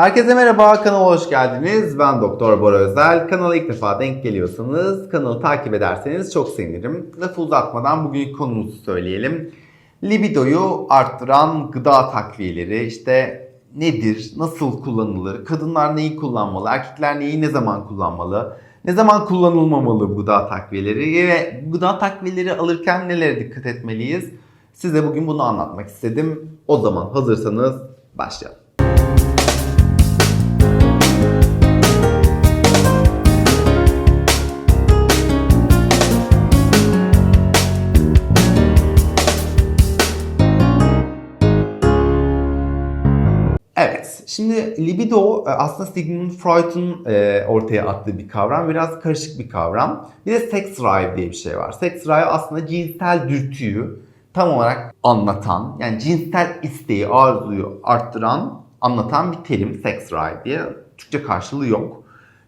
Herkese merhaba, kanala hoş geldiniz. Ben Doktor Bora Özel. Kanala ilk defa denk geliyorsanız kanalı takip ederseniz çok sevinirim. Lafı uzatmadan bugünkü konumuzu söyleyelim. Libidoyu arttıran gıda takviyeleri işte nedir, nasıl kullanılır, kadınlar neyi kullanmalı, erkekler neyi ne zaman kullanmalı, ne zaman kullanılmamalı bu gıda takviyeleri ve gıda takviyeleri alırken nelere dikkat etmeliyiz? Size bugün bunu anlatmak istedim. O zaman hazırsanız başlayalım. Şimdi libido e, aslında Sigmund Freud'un e, ortaya attığı bir kavram. Biraz karışık bir kavram. Bir de sex drive diye bir şey var. Sex drive aslında cinsel dürtüyü tam olarak anlatan, yani cinsel isteği, arzuyu arttıran, anlatan bir terim sex drive diye. Türkçe karşılığı yok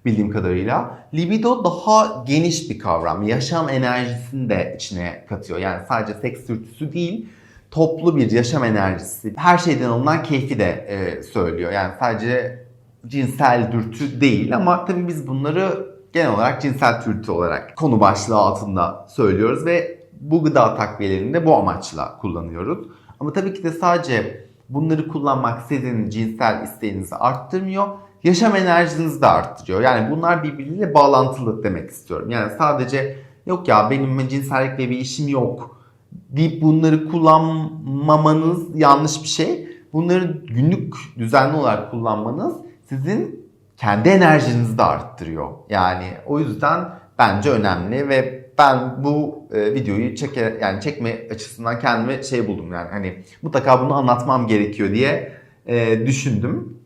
bildiğim kadarıyla. Libido daha geniş bir kavram. Yaşam enerjisini de içine katıyor. Yani sadece seks dürtüsü değil, toplu bir yaşam enerjisi, her şeyden alınan keyfi de e, söylüyor. Yani sadece cinsel dürtü değil ama tabii biz bunları genel olarak cinsel dürtü olarak konu başlığı altında söylüyoruz ve bu gıda takviyelerini de bu amaçla kullanıyoruz. Ama tabii ki de sadece bunları kullanmak sizin cinsel isteğinizi arttırmıyor. Yaşam enerjinizi de arttırıyor. Yani bunlar birbiriyle bağlantılı demek istiyorum. Yani sadece yok ya benim cinsellikle bir işim yok deyip bunları kullanmamanız yanlış bir şey. Bunları günlük düzenli olarak kullanmanız sizin kendi enerjinizi de arttırıyor. Yani o yüzden bence önemli ve ben bu e, videoyu çeke yani çekme açısından kendime şey buldum yani hani mutlaka bunu anlatmam gerekiyor diye e, düşündüm.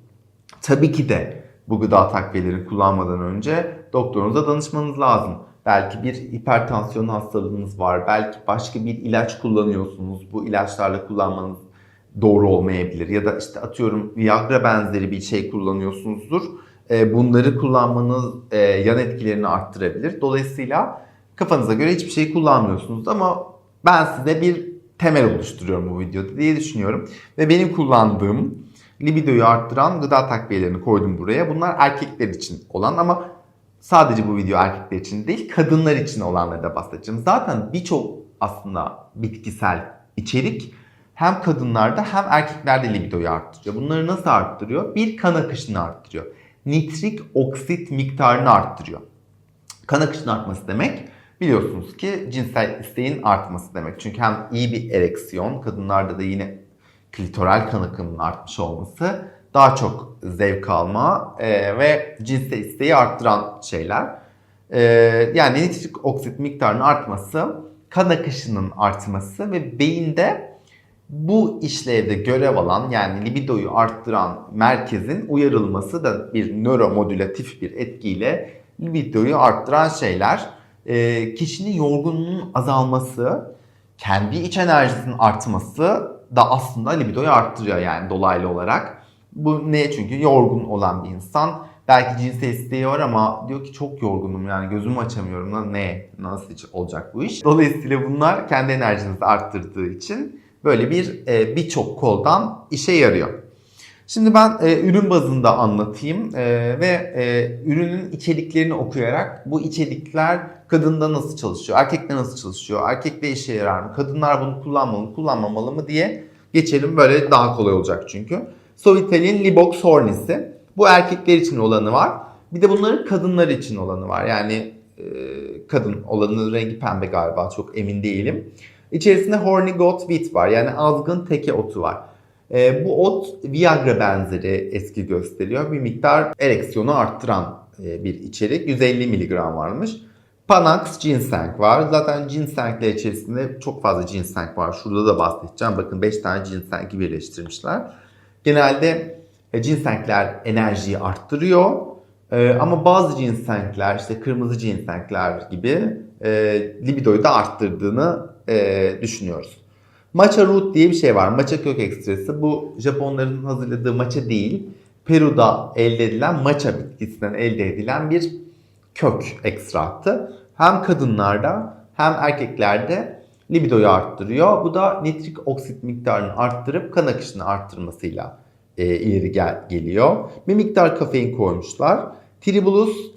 Tabii ki de bu gıda takviyelerini kullanmadan önce doktorunuza danışmanız lazım. Belki bir hipertansiyon hastalığınız var. Belki başka bir ilaç kullanıyorsunuz. Bu ilaçlarla kullanmanız doğru olmayabilir. Ya da işte atıyorum Viagra benzeri bir şey kullanıyorsunuzdur. Bunları kullanmanız yan etkilerini arttırabilir. Dolayısıyla kafanıza göre hiçbir şey kullanmıyorsunuz ama ben size bir temel oluşturuyorum bu videoda diye düşünüyorum. Ve benim kullandığım libidoyu arttıran gıda takviyelerini koydum buraya. Bunlar erkekler için olan ama sadece bu video erkekler için değil kadınlar için olanları da bahsedeceğim. Zaten birçok aslında bitkisel içerik hem kadınlarda hem erkeklerde libidoyu arttırıyor. Bunları nasıl arttırıyor? Bir kan akışını arttırıyor. Nitrik oksit miktarını arttırıyor. Kan akışının artması demek biliyorsunuz ki cinsel isteğin artması demek. Çünkü hem iyi bir ereksiyon, kadınlarda da yine klitoral kan akımının artmış olması daha çok zevk alma e, ve cinsel isteği arttıran şeyler. E, yani nitrik oksit miktarının artması, kan akışının artması ve beyinde bu işlevde görev alan yani libidoyu arttıran merkezin uyarılması da bir nöromodülatif bir etkiyle libidoyu arttıran şeyler. E, kişinin yorgunluğunun azalması, kendi iç enerjisinin artması da aslında libidoyu arttırıyor yani dolaylı olarak. Bu ne? Çünkü yorgun olan bir insan belki cinsel isteği var ama diyor ki çok yorgunum yani gözümü açamıyorum. Lan ne? Nasıl olacak bu iş? Dolayısıyla bunlar kendi enerjinizi arttırdığı için böyle bir e, birçok koldan işe yarıyor. Şimdi ben e, ürün bazında anlatayım e, ve e, ürünün içeriklerini okuyarak bu içerikler kadında nasıl çalışıyor, erkekte nasıl çalışıyor, erkekte işe yarar mı, kadınlar bunu kullanmalı mı, kullanmamalı mı diye geçelim. Böyle daha kolay olacak çünkü. Sovital'in Libox Hornis'i. Bu erkekler için olanı var. Bir de bunların kadınlar için olanı var. Yani e, kadın olanı rengi pembe galiba çok emin değilim. İçerisinde Horny Goat Wheat var. Yani azgın teke otu var. E, bu ot Viagra benzeri eski gösteriyor. Bir miktar ereksiyonu arttıran e, bir içerik. 150 mg varmış. Panax ginseng var. Zaten ginsengler içerisinde çok fazla ginseng var. Şurada da bahsedeceğim. Bakın 5 tane ginsengi birleştirmişler. Genelde e, ginsengler enerjiyi arttırıyor. E, ama bazı ginsengler işte kırmızı ginsengler gibi e, libidoyu da arttırdığını e, düşünüyoruz. Matcha root diye bir şey var. Matcha kök ekstresi. Bu Japonların hazırladığı matcha değil. Peru'da elde edilen matcha bitkisinden elde edilen bir kök ekstraktı. Hem kadınlarda hem erkeklerde libidoyu arttırıyor. Bu da nitrik oksit miktarını arttırıp kan akışını arttırmasıyla e, ileri gel- geliyor. Bir miktar kafein koymuşlar. Tribulus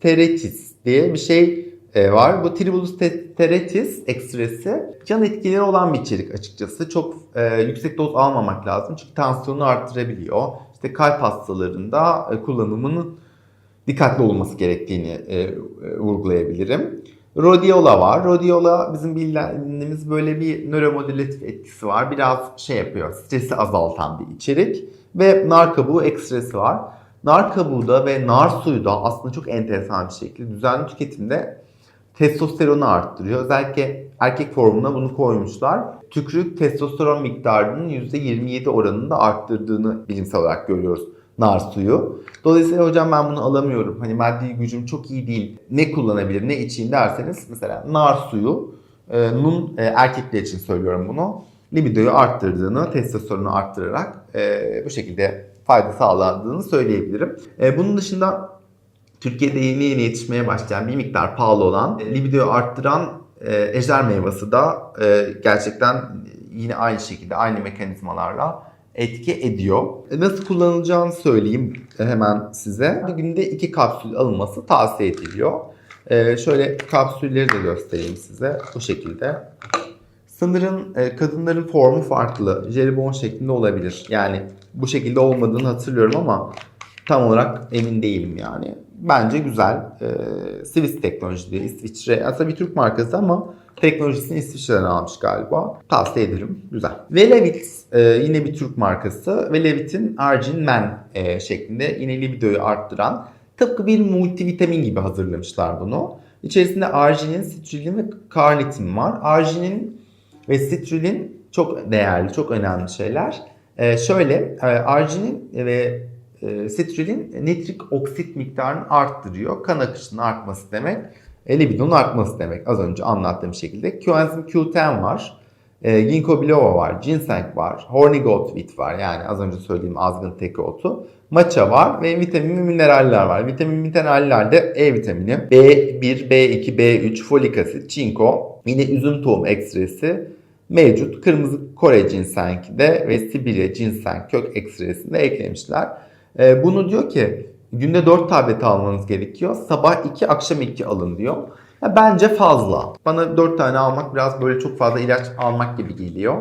teretis diye bir şey e, var. Bu Tribulus teretis ekstresi can etkileri olan bir içerik açıkçası. Çok e, yüksek doz almamak lazım çünkü tansiyonu arttırabiliyor. İşte kalp hastalarında e, kullanımının dikkatli olması gerektiğini e, e, vurgulayabilirim. Rhodiola var. Rhodiola bizim bildiğimiz böyle bir nöromodülatif etkisi var. Biraz şey yapıyor, stresi azaltan bir içerik. Ve nar kabuğu ekstresi var. Nar kabuğu ve nar suyu da aslında çok enteresan bir şekilde düzenli tüketimde testosteronu arttırıyor. Özellikle erkek formuna bunu koymuşlar. Tükürük testosteron miktarının %27 oranında arttırdığını bilimsel olarak görüyoruz nar suyu. Dolayısıyla hocam ben bunu alamıyorum. Hani maddi gücüm çok iyi değil. Ne kullanabilir, ne içeyim derseniz mesela nar suyu e, nun e, erkekler için söylüyorum bunu. Libidoyu arttırdığını, testosteronu arttırarak e, bu şekilde fayda sağladığını söyleyebilirim. E, bunun dışında Türkiye'de yeni yeni yetişmeye başlayan bir miktar pahalı olan e, libidoyu arttıran e, ejder meyvesi da e, gerçekten yine aynı şekilde aynı mekanizmalarla etki ediyor. E, Nasıl kullanılacağını söyleyeyim hemen size. Günde iki kapsül alınması tavsiye ediliyor. E, şöyle kapsülleri de göstereyim size bu şekilde. Sanırım e, kadınların formu farklı. Jelibon şeklinde olabilir. Yani bu şekilde olmadığını hatırlıyorum ama tam olarak emin değilim yani. Bence güzel. E, Swiss teknolojili İsviçre. Aslında bir Türk markası ama teknolojisini İsviçre'den almış galiba. Tavsiye ederim. Güzel. Velevit e, yine bir Türk markası. Velevit'in Argin Men e, şeklinde yine libidoyu arttıran tıpkı bir multivitamin gibi hazırlamışlar bunu. İçerisinde arginin, sitrilin ve karnitin var. Arginin ve sitrilin çok değerli, çok önemli şeyler. Ee, şöyle, e, arginin ve e, sitrilin nitrik oksit miktarını arttırıyor. Kan akışının artması demek, e, libidonun artması demek. Az önce anlattığım şekilde. Coenzim Q10 var, e, ginkgo biloba var, ginseng var, horny goat wheat var. Yani az önce söylediğim azgın teki otu. Matcha var ve vitamin ve mineraller var. Vitamin minerallerde E vitamini, B1, B2, B3, folik asit, çinko, yine üzüm tohum ekstresi mevcut. Kırmızı Kore ginsengde ve Sibirya ginseng kök ekstresinde eklemişler. Ee, bunu diyor ki günde 4 tablet almanız gerekiyor. Sabah 2, akşam 2 alın diyor. Ya bence fazla. Bana 4 tane almak biraz böyle çok fazla ilaç almak gibi geliyor.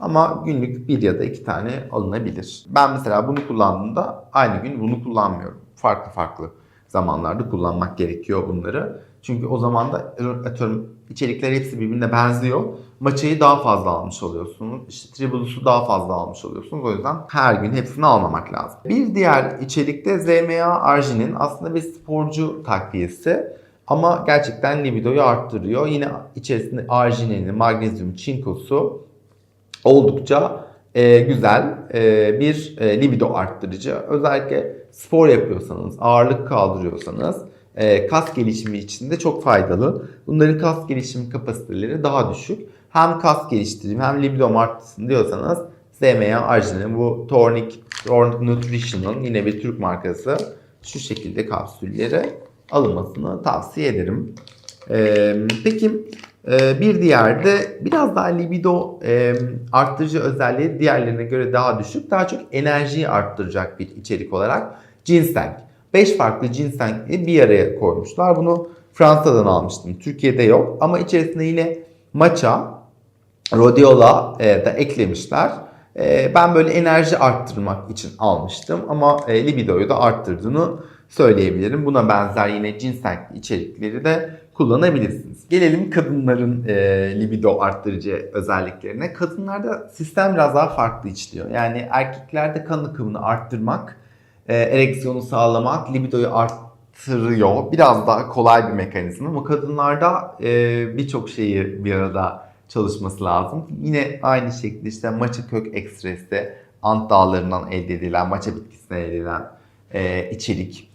Ama günlük bir ya da iki tane alınabilir. Ben mesela bunu kullandığımda aynı gün bunu kullanmıyorum. Farklı farklı zamanlarda kullanmak gerekiyor bunları. Çünkü o zaman da atıyorum içerikler hepsi birbirine benziyor. Maçayı daha fazla almış oluyorsunuz. İşte tribulus'u daha fazla almış oluyorsunuz. O yüzden her gün hepsini almamak lazım. Bir diğer içerikte ZMA arginin aslında bir sporcu takviyesi. Ama gerçekten libidoyu arttırıyor. Yine içerisinde arginini, magnezyum, çinkosu oldukça e, güzel e, bir e, libido arttırıcı. Özellikle spor yapıyorsanız, ağırlık kaldırıyorsanız e, kas gelişimi için de çok faydalı. Bunların kas gelişimi kapasiteleri daha düşük. Hem kas geliştireyim hem libido arttırsın diyorsanız ZMA Argin'in bu Tornic, Tornic Nutrition'ın yine bir Türk markası şu şekilde kapsülleri alınmasını tavsiye ederim. Ee, peki e, bir diğer de biraz daha libido e, arttırıcı özelliği diğerlerine göre daha düşük. Daha çok enerjiyi arttıracak bir içerik olarak ginseng. 5 farklı ginsengi bir araya koymuşlar. Bunu Fransa'dan almıştım. Türkiye'de yok ama içerisinde yine matcha, rhodiola e, da eklemişler. E, ben böyle enerji arttırmak için almıştım ama e, libidoyu da arttırdığını söyleyebilirim. Buna benzer yine ginseng içerikleri de kullanabilirsiniz. Gelelim kadınların e, libido arttırıcı özelliklerine. Kadınlarda sistem biraz daha farklı işliyor. Yani erkeklerde kan akımını arttırmak, e, ereksiyonu sağlamak, libidoyu arttırıyor. Biraz daha kolay bir mekanizma ama kadınlarda e, birçok şeyi bir arada çalışması lazım. Yine aynı şekilde işte maça kök ekstresi, ant dağlarından elde edilen, maça bitkisinden elde edilen e, içerik.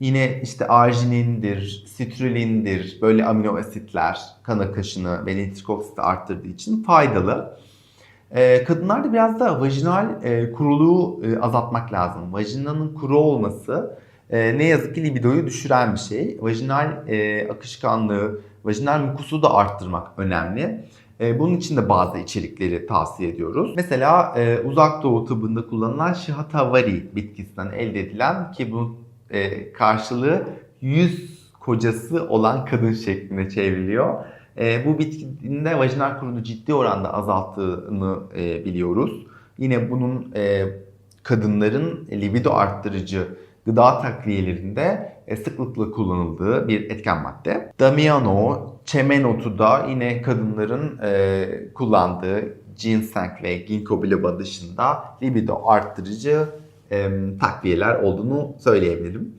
Yine işte arginindir, sitrulindir, böyle amino asitler kan akışını ve nitrik oksiti arttırdığı için faydalı. Ee, kadınlarda biraz da vajinal e, kuruluğu e, azaltmak lazım. Vajinanın kuru olması e, ne yazık ki libidoyu düşüren bir şey. Vajinal e, akışkanlığı, vajinal mukusu da arttırmak önemli. E, bunun için de bazı içerikleri tavsiye ediyoruz. Mesela e, uzak doğu tıbbında kullanılan Shihatavari bitkisinden elde edilen ki bunun e, karşılığı yüz kocası olan kadın şeklinde çevriliyor. E, bu bitkinin de vajinal kuruluğu ciddi oranda azalttığını biliyoruz. Yine bunun kadınların libido arttırıcı gıda takviyelerinde sıklıkla kullanıldığı bir etken madde. Damiano, çemen otu da yine kadınların e, kullandığı ginseng ve ginkgo biloba dışında libido arttırıcı e, takviyeler olduğunu söyleyebilirim.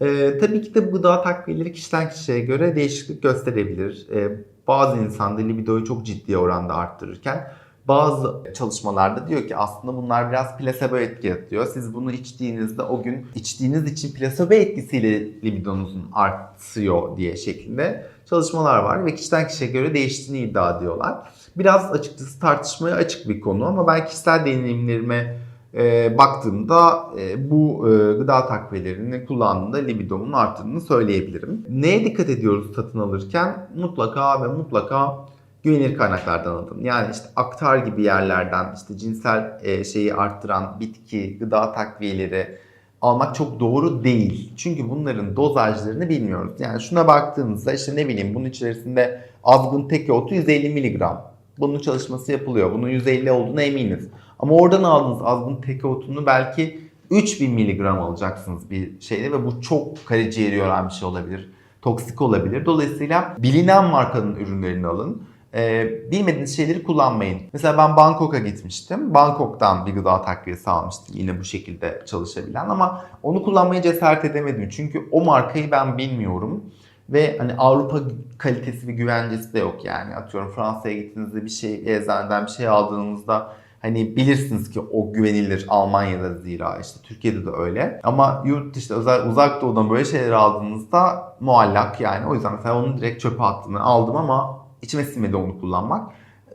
E, tabii ki de bu gıda takviyeleri kişiden kişiye göre değişiklik gösterebilir. E, bazı insanda libidoyu çok ciddi oranda arttırırken bazı çalışmalarda diyor ki aslında bunlar biraz plasebo etki yaratıyor. Siz bunu içtiğinizde o gün içtiğiniz için plasebo etkisiyle libidonuzun artıyor diye şeklinde çalışmalar var ve kişiden kişiye göre değiştiğini iddia ediyorlar. Biraz açıkçası tartışmaya açık bir konu ama ben kişisel deneyimlerime e, baktığımda e, bu e, gıda takviyelerini kullandığımda libidomun arttığını söyleyebilirim. Neye dikkat ediyoruz satın alırken? Mutlaka ve mutlaka güvenilir kaynaklardan alın. Yani işte aktar gibi yerlerden işte cinsel e, şeyi arttıran bitki, gıda takviyeleri almak çok doğru değil. Çünkü bunların dozajlarını bilmiyoruz. Yani şuna baktığınızda işte ne bileyim bunun içerisinde azgın teke otu 150 miligram. Bunun çalışması yapılıyor. Bunun 150 olduğuna eminiz. Ama oradan aldığınız azgın teke otunu belki 3000 miligram alacaksınız bir şeyde ve bu çok karaciğeri yoran bir şey olabilir. Toksik olabilir. Dolayısıyla bilinen markanın ürünlerini alın. Ee, bilmediğiniz şeyleri kullanmayın. Mesela ben Bangkok'a gitmiştim. Bangkok'tan bir gıda takviyesi almıştım. Yine bu şekilde çalışabilen ama onu kullanmaya cesaret edemedim. Çünkü o markayı ben bilmiyorum. Ve hani Avrupa kalitesi ve güvencesi de yok yani. Atıyorum Fransa'ya gittiğinizde bir şey, eczaneden bir şey aldığınızda hani bilirsiniz ki o güvenilir Almanya'da zira işte Türkiye'de de öyle. Ama yurt dışında özel uzak doğudan böyle şeyler aldığınızda muallak yani. O yüzden mesela onu direkt çöpe attım. aldım ama içime sinmedi onu kullanmak.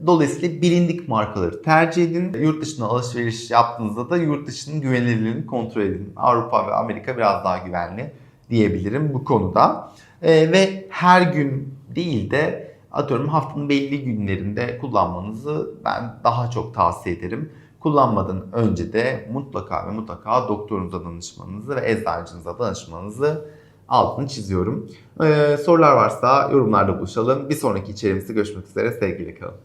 Dolayısıyla bilindik markaları tercih edin. Yurt dışına alışveriş yaptığınızda da yurt dışının güvenilirliğini kontrol edin. Avrupa ve Amerika biraz daha güvenli diyebilirim bu konuda. Ee, ve her gün değil de atıyorum haftanın belli günlerinde kullanmanızı ben daha çok tavsiye ederim. Kullanmadan önce de mutlaka ve mutlaka doktorunuza danışmanızı ve eczacınıza danışmanızı altını çiziyorum. Ee, sorular varsa yorumlarda buluşalım. Bir sonraki içeriğimizde görüşmek üzere. Sevgiyle kalın.